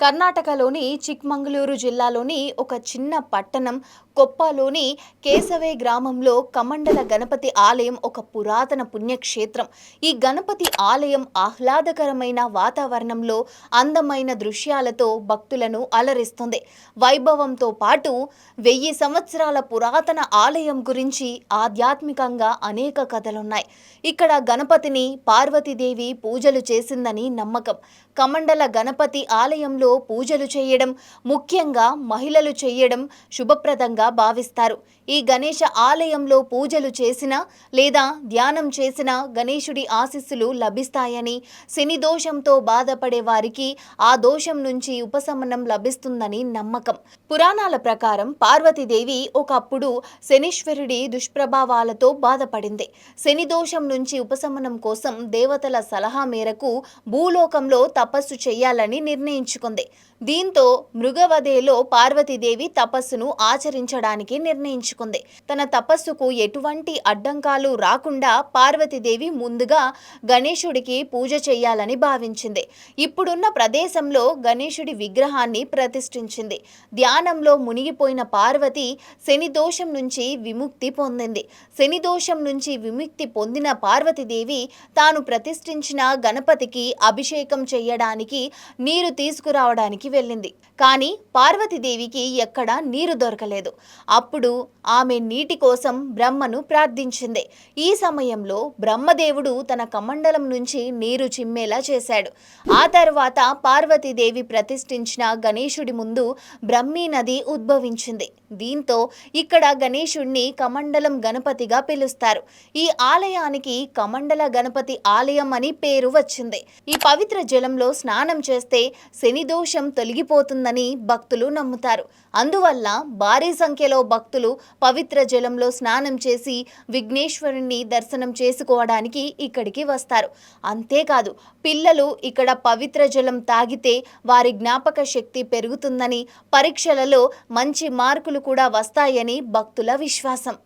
కర్ణాటకలోని చిక్మంగళూరు జిల్లాలోని ఒక చిన్న పట్టణం కొప్పలోని కేశవే గ్రామంలో కమండల గణపతి ఆలయం ఒక పురాతన పుణ్యక్షేత్రం. ఈ గణపతి ఆలయం ఆహ్లాదకరమైన వాతావరణంలో అందమైన దృశ్యాలతో భక్తులను అలరిస్తుంది. వైభవంతో పాటు వెయ్యి సంవత్సరాల పురాతన ఆలయం గురించి ఆధ్యాత్మికంగా అనేక కథలున్నాయి. ఇక్కడ గణపతిని పార్వతీదేవి పూజలు చేసిందని నమ్మకం. కమండల గణపతి ఆలయంలో పూజలు చేయడం ముఖ్యంగా మహిళలు చేయడం శుభప్రదంగా భావిస్తారు. ఈ గణేష ఆలయంలో పూజలు చేసిన లేదా ధ్యానం చేసిన గణేశుడి ఆశీస్సులు లభిస్తాయని శని దోషంతో బాధపడే వారికి ఆ దోషం నుంచి ఉపశమనం లభిస్తుందని నమ్మకం. పురాణాల ప్రకారం పార్వతీదేవి ఒకప్పుడు శనీశ్వరుడి దుష్ప్రభావాలతో బాధపడింది. శని దోషం నుంచి ఉపశమనం కోసం దేవతల సలహా మేరకు భూలోకంలో తపస్సు చేయాలని నిర్ణయించుకుంది. దీంతో మృగవదేలో పార్వతీదేవి తపస్సును ఆచరించడానికి నిర్ణయించుకుంది. తన తపస్సుకు ఎటువంటి అడ్డంకాలు రాకుండా పార్వతీదేవి ముందుగా గణేశుడికి పూజ చేయాలని భావించింది. ఇప్పుడున్న ప్రదేశంలో గణేశుడి విగ్రహాన్ని ప్రతిష్ఠించింది. ధ్యానంలో మునిగిపోయిన పార్వతి శని దోషం నుంచి విముక్తి పొందింది. శని దోషం నుంచి విముక్తి పొందిన పార్వతీదేవి తాను ప్రతిష్ఠించిన గణపతికి అభిషేకం చేయడానికి నీరు తీసుకురావడానికి వెళ్ళింది. కానీ పార్వతీదేవికి ఎక్కడా నీరు దొరకలేదు. అప్పుడు ఆమె నీటి కోసం బ్రహ్మను ప్రార్థించింది. ఈ సమయంలో బ్రహ్మదేవుడు తన కమండలం నుంచి నీరు చిమ్మేలా చేశాడు. ఆ తర్వాత పార్వతీదేవి ప్రతిష్ఠించిన గణేశుడి ముందు బ్రహ్మీ నది ఉద్భవించింది. దీంతో ఇక్కడ గణేశుణ్ణి కమండలం గణపతిగా పిలుస్తారు. ఈ ఆలయానికి కమండల గణపతి ఆలయం అని పేరు వచ్చింది. ఈ పవిత్ర జలంలో స్నానం చేస్తే శని దోషం తొలగిపోతుందని భక్తులు నమ్ముతారు. అందువల్ల భారీ సంఖ్యలో భక్తులు పవిత్ర జలంలో స్నానం చేసి విఘ్నేశ్వరుణ్ణి దర్శనం చేసుకోవడానికి ఇక్కడికి వస్తారు. అంతేకాదు పిల్లలు ఇక్కడ పవిత్ర జలం తాగితే వారి జ్ఞాపక శక్తి పెరుగుతుందని పరీక్షలలో మంచి మార్కులు కూడా వస్తాయని భక్తుల విశ్వాసం.